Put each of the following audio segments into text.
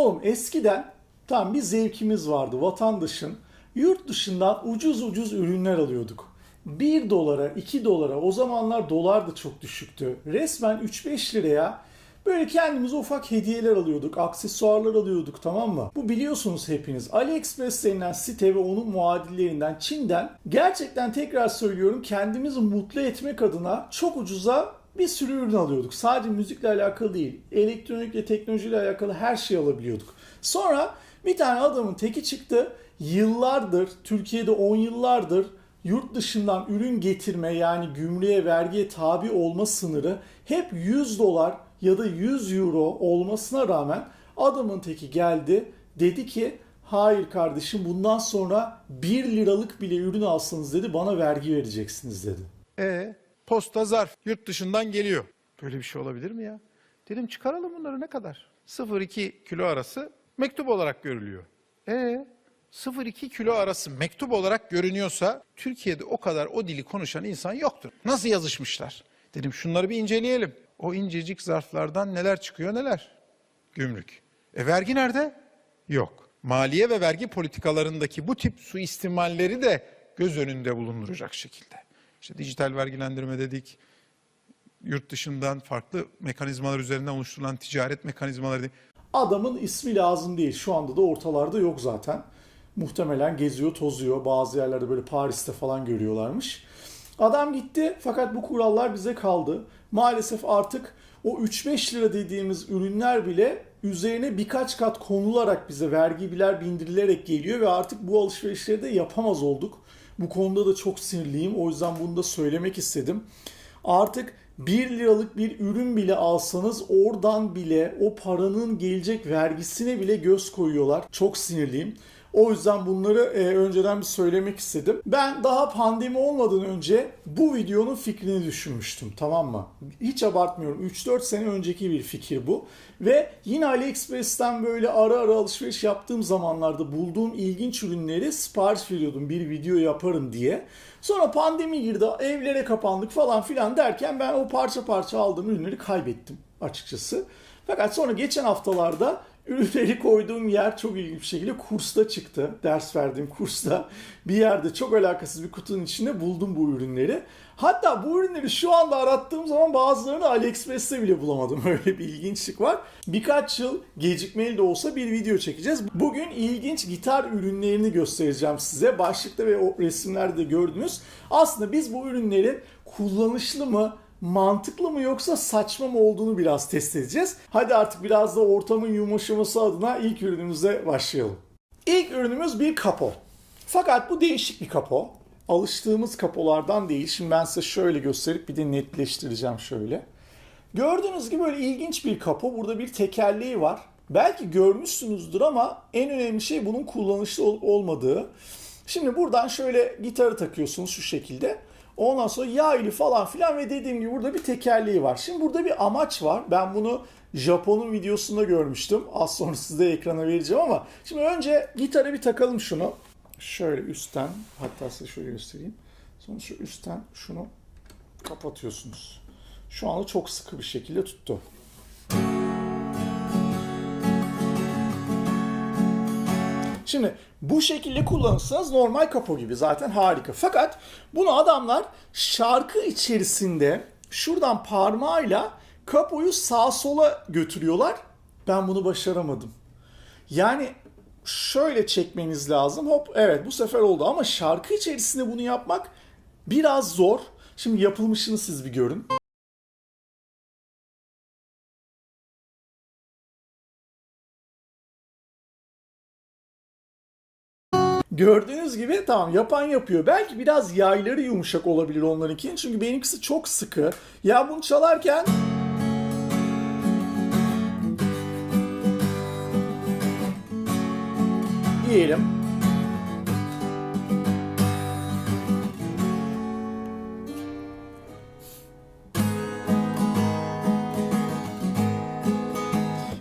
Oğlum eskiden tam bir zevkimiz vardı vatandaşın. Yurt dışından ucuz ucuz ürünler alıyorduk. 1 dolara, 2 dolara o zamanlar dolar da çok düşüktü. Resmen 3-5 liraya böyle kendimize ufak hediyeler alıyorduk, aksesuarlar alıyorduk tamam mı? Bu biliyorsunuz hepiniz. AliExpress denilen site ve onun muadillerinden Çin'den gerçekten tekrar söylüyorum kendimizi mutlu etmek adına çok ucuza bir sürü ürün alıyorduk. Sadece müzikle alakalı değil, elektronikle, teknolojiyle alakalı her şeyi alabiliyorduk. Sonra bir tane adamın teki çıktı. Yıllardır, Türkiye'de 10 yıllardır yurt dışından ürün getirme yani gümrüğe, vergiye tabi olma sınırı hep 100 dolar ya da 100 euro olmasına rağmen adamın teki geldi dedi ki hayır kardeşim bundan sonra 1 liralık bile ürün alsanız dedi bana vergi vereceksiniz dedi. E posta zarf yurt dışından geliyor. Böyle bir şey olabilir mi ya? Dedim çıkaralım bunları ne kadar? 0-2 kilo arası mektup olarak görülüyor. E 0-2 kilo arası mektup olarak görünüyorsa Türkiye'de o kadar o dili konuşan insan yoktur. Nasıl yazışmışlar? Dedim şunları bir inceleyelim. O incecik zarflardan neler çıkıyor neler? Gümrük. E vergi nerede? Yok. Maliye ve vergi politikalarındaki bu tip suistimalleri de göz önünde bulunduracak şekilde. İşte dijital vergilendirme dedik, yurt dışından farklı mekanizmalar üzerinden oluşturulan ticaret mekanizmaları dedik. Adamın ismi lazım değil. Şu anda da ortalarda yok zaten. Muhtemelen geziyor, tozuyor. Bazı yerlerde böyle Paris'te falan görüyorlarmış. Adam gitti fakat bu kurallar bize kaldı. Maalesef artık o 3-5 lira dediğimiz ürünler bile üzerine birkaç kat konularak bize vergiler bindirilerek geliyor ve artık bu alışverişleri de yapamaz olduk. Bu konuda da çok sinirliyim. O yüzden bunu da söylemek istedim. Artık 1 liralık bir ürün bile alsanız oradan bile o paranın gelecek vergisine bile göz koyuyorlar. Çok sinirliyim. O yüzden bunları e, önceden bir söylemek istedim. Ben daha pandemi olmadan önce bu videonun fikrini düşünmüştüm tamam mı? Hiç abartmıyorum. 3-4 sene önceki bir fikir bu. Ve yine AliExpress'ten böyle ara ara alışveriş yaptığım zamanlarda bulduğum ilginç ürünleri sipariş veriyordum bir video yaparım diye. Sonra pandemi girdi, evlere kapandık falan filan derken ben o parça parça aldığım ürünleri kaybettim açıkçası. Fakat sonra geçen haftalarda ürünleri koyduğum yer çok ilginç bir şekilde kursta çıktı. Ders verdiğim kursta bir yerde çok alakasız bir kutunun içinde buldum bu ürünleri. Hatta bu ürünleri şu anda arattığım zaman bazılarını AliExpress'te bile bulamadım. Öyle bir ilginçlik var. Birkaç yıl gecikmeli de olsa bir video çekeceğiz. Bugün ilginç gitar ürünlerini göstereceğim size. Başlıkta ve o resimlerde de gördünüz. Aslında biz bu ürünlerin kullanışlı mı, mantıklı mı yoksa saçma mı olduğunu biraz test edeceğiz. Hadi artık biraz da ortamın yumuşaması adına ilk ürünümüze başlayalım. İlk ürünümüz bir kapo. Fakat bu değişik bir kapo. Alıştığımız kapolardan değil. Şimdi ben size şöyle gösterip bir de netleştireceğim şöyle. Gördüğünüz gibi böyle ilginç bir kapo. Burada bir tekerleği var. Belki görmüşsünüzdür ama en önemli şey bunun kullanışlı olup olmadığı. Şimdi buradan şöyle gitarı takıyorsunuz şu şekilde. Ondan sonra yaylı falan filan ve dediğim gibi burada bir tekerleği var. Şimdi burada bir amaç var. Ben bunu Japon'un videosunda görmüştüm. Az sonra size ekrana vereceğim ama şimdi önce gitarı bir takalım şunu. Şöyle üstten hatta size şöyle göstereyim. Sonra şu üstten şunu kapatıyorsunuz. Şu anda çok sıkı bir şekilde tuttu. Şimdi bu şekilde kullanırsanız normal kapo gibi zaten harika. Fakat bunu adamlar şarkı içerisinde şuradan parmağıyla kapoyu sağa sola götürüyorlar. Ben bunu başaramadım. Yani şöyle çekmeniz lazım. Hop evet bu sefer oldu ama şarkı içerisinde bunu yapmak biraz zor. Şimdi yapılmışını siz bir görün. Gördüğünüz gibi tamam yapan yapıyor. Belki biraz yayları yumuşak olabilir onlarınkinin. Çünkü benimkisi çok sıkı. Ya bunu çalarken diyelim.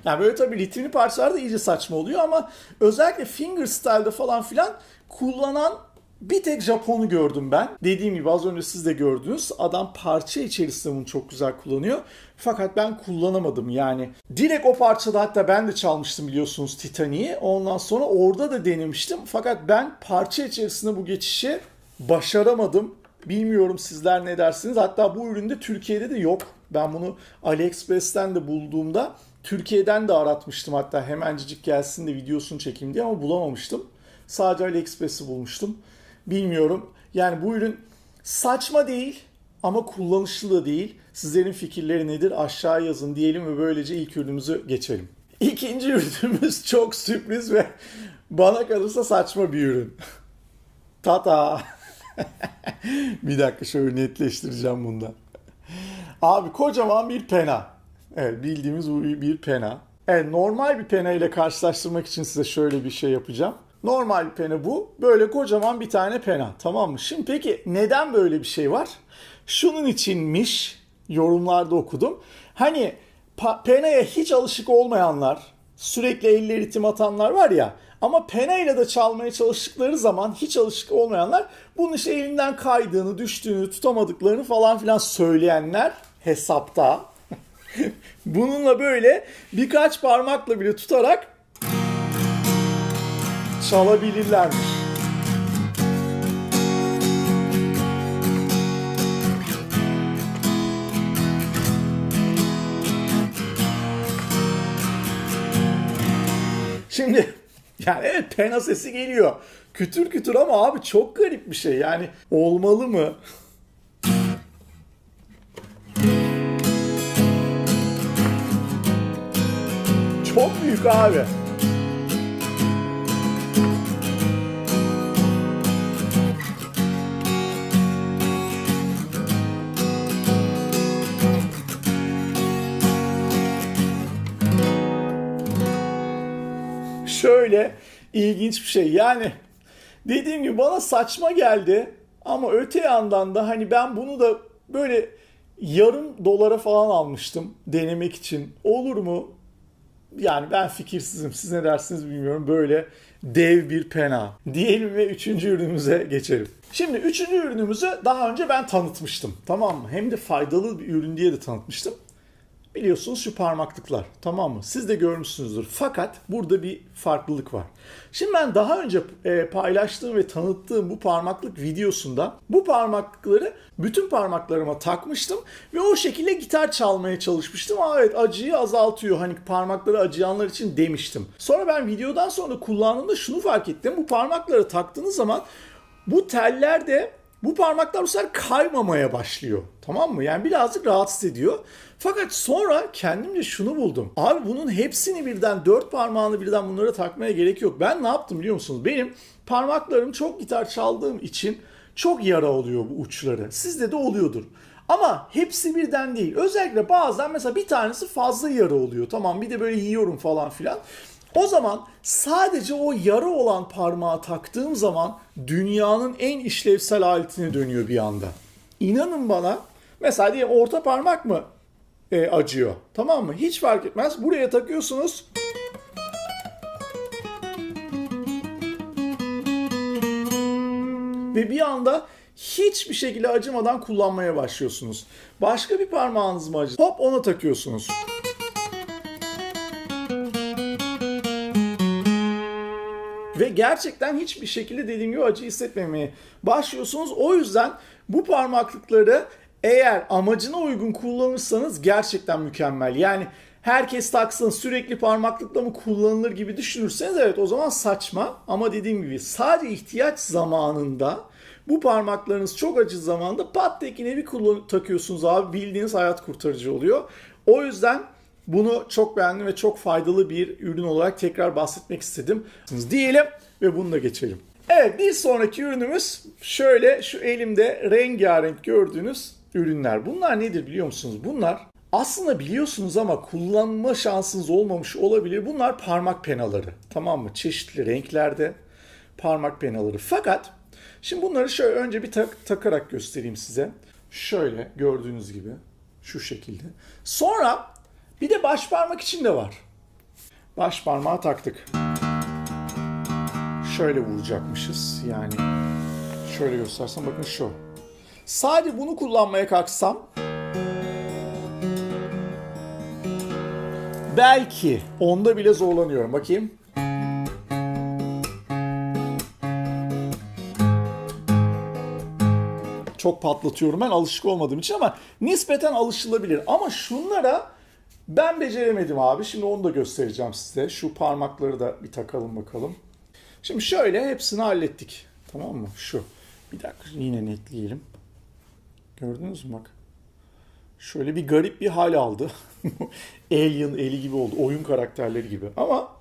Yani böyle tabii ritmli parçalar da iyice saçma oluyor ama özellikle fingerstyle'da falan filan kullanan Bir tek Japon'u gördüm ben. Dediğim gibi az önce siz de gördünüz. Adam parça içerisinde bunu çok güzel kullanıyor. Fakat ben kullanamadım yani. Direkt o parçada hatta ben de çalmıştım biliyorsunuz Titanic'i. Ondan sonra orada da denemiştim. Fakat ben parça içerisinde bu geçişi başaramadım. Bilmiyorum sizler ne dersiniz. Hatta bu üründe Türkiye'de de yok. Ben bunu AliExpress'ten de bulduğumda Türkiye'den de aratmıştım hatta hemencik gelsin de videosunu çekeyim diye ama bulamamıştım. Sadece AliExpress'i bulmuştum. Bilmiyorum. Yani bu ürün saçma değil ama kullanışlı da değil. Sizlerin fikirleri nedir? Aşağı yazın diyelim ve böylece ilk ürünümüzü geçelim. İkinci ürünümüz çok sürpriz ve bana kalırsa saçma bir ürün. Tata. bir dakika şöyle netleştireceğim bundan. Abi kocaman bir pena. Evet bildiğimiz bir pena. Evet normal bir pena ile karşılaştırmak için size şöyle bir şey yapacağım. Normal bir pena bu. Böyle kocaman bir tane pena. Tamam mı? Şimdi peki neden böyle bir şey var? Şunun içinmiş. Yorumlarda okudum. Hani penaya hiç alışık olmayanlar, sürekli elle ritim atanlar var ya ama penayla da çalmaya çalıştıkları zaman hiç alışık olmayanlar bunun işte elinden kaydığını, düştüğünü, tutamadıklarını falan filan söyleyenler hesapta. Bununla böyle birkaç parmakla bile tutarak çalabilirlermiş. Şimdi yani evet pena sesi geliyor. Kütür kütür ama abi çok garip bir şey. Yani olmalı mı? Çok büyük abi. Şöyle ilginç bir şey. Yani dediğim gibi bana saçma geldi ama öte yandan da hani ben bunu da böyle yarım dolara falan almıştım denemek için. Olur mu? Yani ben fikirsizim. Siz ne dersiniz bilmiyorum. Böyle dev bir pena. Diyelim ve üçüncü ürünümüze geçelim. Şimdi üçüncü ürünümüzü daha önce ben tanıtmıştım. Tamam mı? Hem de faydalı bir ürün diye de tanıtmıştım. Biliyorsunuz şu parmaklıklar tamam mı? Siz de görmüşsünüzdür. Fakat burada bir farklılık var. Şimdi ben daha önce e, paylaştığım ve tanıttığım bu parmaklık videosunda bu parmaklıkları bütün parmaklarıma takmıştım ve o şekilde gitar çalmaya çalışmıştım. Aa, evet acıyı azaltıyor hani parmakları acıyanlar için demiştim. Sonra ben videodan sonra kullandığımda şunu fark ettim. Bu parmakları taktığınız zaman bu teller de bu parmaklar bu sefer kaymamaya başlıyor. Tamam mı? Yani birazcık rahatsız ediyor. Fakat sonra kendimce şunu buldum. Abi bunun hepsini birden, dört parmağını birden bunlara takmaya gerek yok. Ben ne yaptım biliyor musunuz? Benim parmaklarım çok gitar çaldığım için çok yara oluyor bu uçları. Sizde de oluyordur. Ama hepsi birden değil. Özellikle bazen mesela bir tanesi fazla yara oluyor. Tamam bir de böyle yiyorum falan filan. O zaman sadece o yara olan parmağı taktığım zaman dünyanın en işlevsel aletine dönüyor bir anda. İnanın bana mesela diyelim orta parmak mı e, acıyor tamam mı? Hiç fark etmez. Buraya takıyorsunuz. Ve bir anda hiçbir şekilde acımadan kullanmaya başlıyorsunuz. Başka bir parmağınız mı acı? Hop ona takıyorsunuz. Gerçekten hiçbir şekilde dediğim gibi acı hissetmemeye başlıyorsunuz. O yüzden bu parmaklıkları eğer amacına uygun kullanırsanız gerçekten mükemmel. Yani herkes taksın sürekli parmaklıkla mı kullanılır gibi düşünürseniz evet o zaman saçma. Ama dediğim gibi sadece ihtiyaç zamanında bu parmaklarınız çok acı zamanda pat tekine bir kullan takıyorsunuz abi bildiğiniz hayat kurtarıcı oluyor. O yüzden bunu çok beğendim ve çok faydalı bir ürün olarak tekrar bahsetmek istedim. Diyelim ve bunu da geçelim. Evet bir sonraki ürünümüz şöyle şu elimde rengarenk gördüğünüz ürünler. Bunlar nedir biliyor musunuz? Bunlar aslında biliyorsunuz ama kullanma şansınız olmamış olabilir. Bunlar parmak penaları. Tamam mı? Çeşitli renklerde parmak penaları. Fakat şimdi bunları şöyle önce bir tak- takarak göstereyim size. Şöyle gördüğünüz gibi şu şekilde. Sonra bir de baş parmak için de var. Baş parmağı taktık. Şöyle vuracakmışız yani. Şöyle göstersem bakın şu. Sadece bunu kullanmaya kalksam belki onda bile zorlanıyorum. Bakayım. Çok patlatıyorum ben alışık olmadığım için ama nispeten alışılabilir. Ama şunlara ben beceremedim abi. Şimdi onu da göstereceğim size. Şu parmakları da bir takalım bakalım. Şimdi şöyle hepsini hallettik. Tamam mı? Şu. Bir dakika yine netleyelim. Gördünüz mü bak. Şöyle bir garip bir hal aldı. Alien eli gibi oldu. Oyun karakterleri gibi. Ama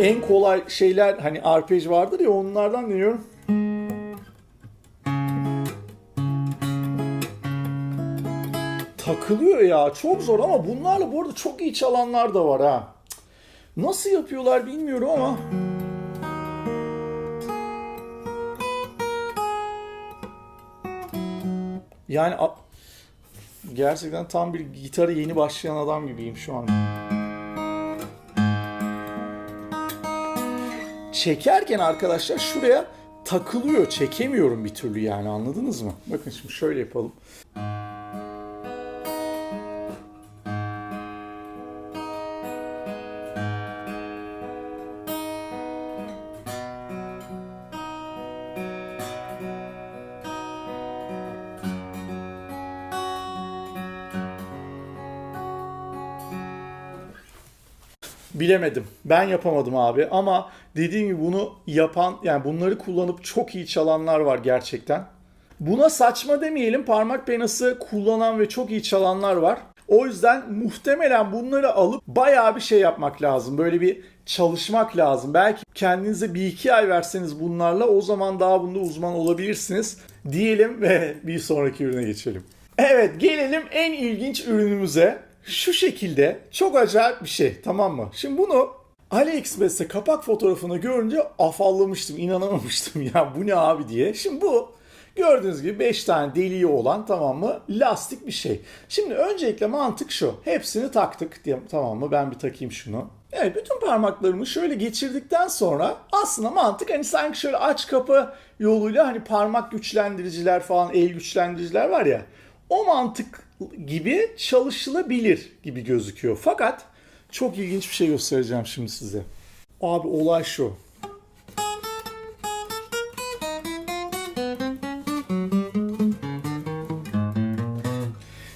en kolay şeyler hani arpej vardır ya onlardan deniyorum. Takılıyor ya çok zor ama bunlarla bu arada çok iyi çalanlar da var ha. Nasıl yapıyorlar bilmiyorum ama. Yani gerçekten tam bir gitara yeni başlayan adam gibiyim şu an. Çekerken arkadaşlar şuraya takılıyor. Çekemiyorum bir türlü yani anladınız mı? Bakın şimdi şöyle yapalım. Bilemedim. Ben yapamadım abi ama dediğim gibi bunu yapan yani bunları kullanıp çok iyi çalanlar var gerçekten. Buna saçma demeyelim parmak penası kullanan ve çok iyi çalanlar var. O yüzden muhtemelen bunları alıp bayağı bir şey yapmak lazım. Böyle bir çalışmak lazım. Belki kendinize bir iki ay verseniz bunlarla o zaman daha bunda uzman olabilirsiniz. Diyelim ve bir sonraki ürüne geçelim. Evet gelelim en ilginç ürünümüze şu şekilde çok acayip bir şey tamam mı? Şimdi bunu AliExpress'te kapak fotoğrafını görünce afallamıştım, inanamamıştım ya bu ne abi diye. Şimdi bu gördüğünüz gibi 5 tane deliği olan tamam mı lastik bir şey. Şimdi öncelikle mantık şu. Hepsini taktık diye tamam mı ben bir takayım şunu. Evet bütün parmaklarımı şöyle geçirdikten sonra aslında mantık hani sanki şöyle aç kapı yoluyla hani parmak güçlendiriciler falan el güçlendiriciler var ya o mantık gibi çalışılabilir gibi gözüküyor. Fakat çok ilginç bir şey göstereceğim şimdi size. Abi olay şu.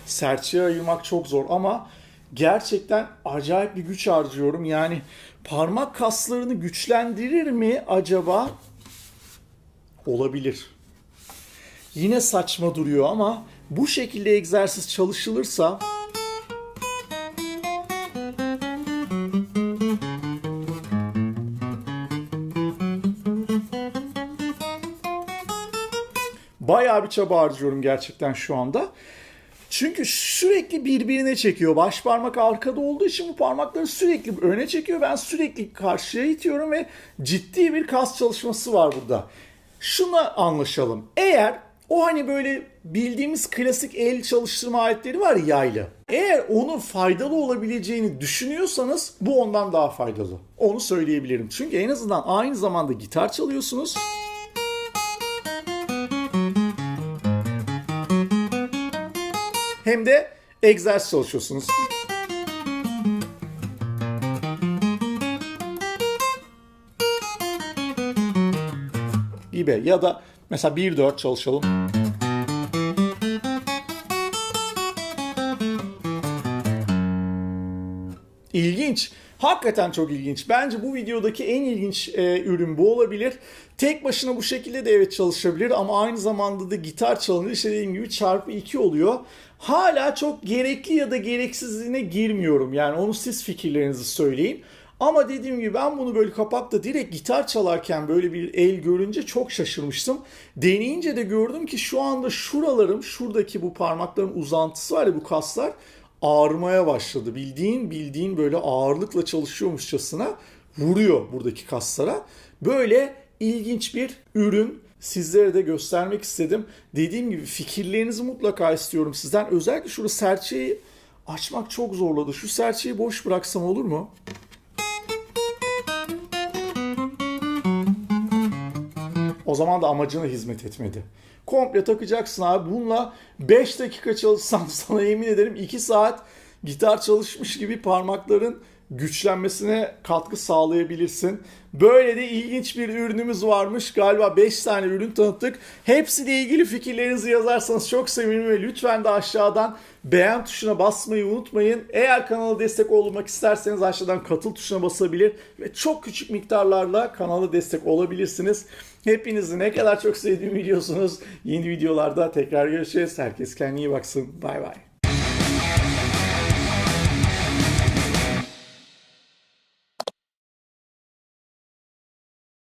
Serçeye ayırmak çok zor ama gerçekten acayip bir güç harcıyorum. Yani parmak kaslarını güçlendirir mi acaba? Olabilir. Yine saçma duruyor ama bu şekilde egzersiz çalışılırsa bayağı bir çaba harcıyorum gerçekten şu anda. Çünkü sürekli birbirine çekiyor. Baş parmak arkada olduğu için bu parmakları sürekli öne çekiyor. Ben sürekli karşıya itiyorum ve ciddi bir kas çalışması var burada. Şuna anlaşalım. Eğer o hani böyle bildiğimiz klasik el çalıştırma aletleri var ya yaylı. Eğer onun faydalı olabileceğini düşünüyorsanız bu ondan daha faydalı. Onu söyleyebilirim. Çünkü en azından aynı zamanda gitar çalıyorsunuz. Hem de egzersiz çalışıyorsunuz. gibi ya da mesela 1-4 çalışalım. Hakikaten çok ilginç. Bence bu videodaki en ilginç e, ürün bu olabilir. Tek başına bu şekilde de evet çalışabilir ama aynı zamanda da gitar çalınır. İşte dediğim gibi çarpı 2 oluyor. Hala çok gerekli ya da gereksizliğine girmiyorum. Yani onu siz fikirlerinizi söyleyin. Ama dediğim gibi ben bunu böyle kapakta direkt gitar çalarken böyle bir el görünce çok şaşırmıştım. Deneyince de gördüm ki şu anda şuralarım, şuradaki bu parmakların uzantısı var ya bu kaslar ağrımaya başladı. Bildiğin bildiğin böyle ağırlıkla çalışıyormuşçasına vuruyor buradaki kaslara. Böyle ilginç bir ürün sizlere de göstermek istedim. Dediğim gibi fikirlerinizi mutlaka istiyorum sizden. Özellikle şurada serçeyi açmak çok zorladı. Şu serçeyi boş bıraksam olur mu? O zaman da amacına hizmet etmedi. Komple takacaksın abi. Bununla 5 dakika çalışsam sana yemin ederim 2 saat gitar çalışmış gibi parmakların güçlenmesine katkı sağlayabilirsin. Böyle de ilginç bir ürünümüz varmış. Galiba 5 tane ürün tanıttık. Hepsiyle ilgili fikirlerinizi yazarsanız çok sevinirim ve lütfen de aşağıdan beğen tuşuna basmayı unutmayın. Eğer kanala destek olmak isterseniz aşağıdan katıl tuşuna basabilir ve çok küçük miktarlarla kanala destek olabilirsiniz. Hepinizi ne kadar çok sevdiğimi biliyorsunuz. Yeni videolarda tekrar görüşeceğiz. Herkes kendine iyi baksın. Bay bay.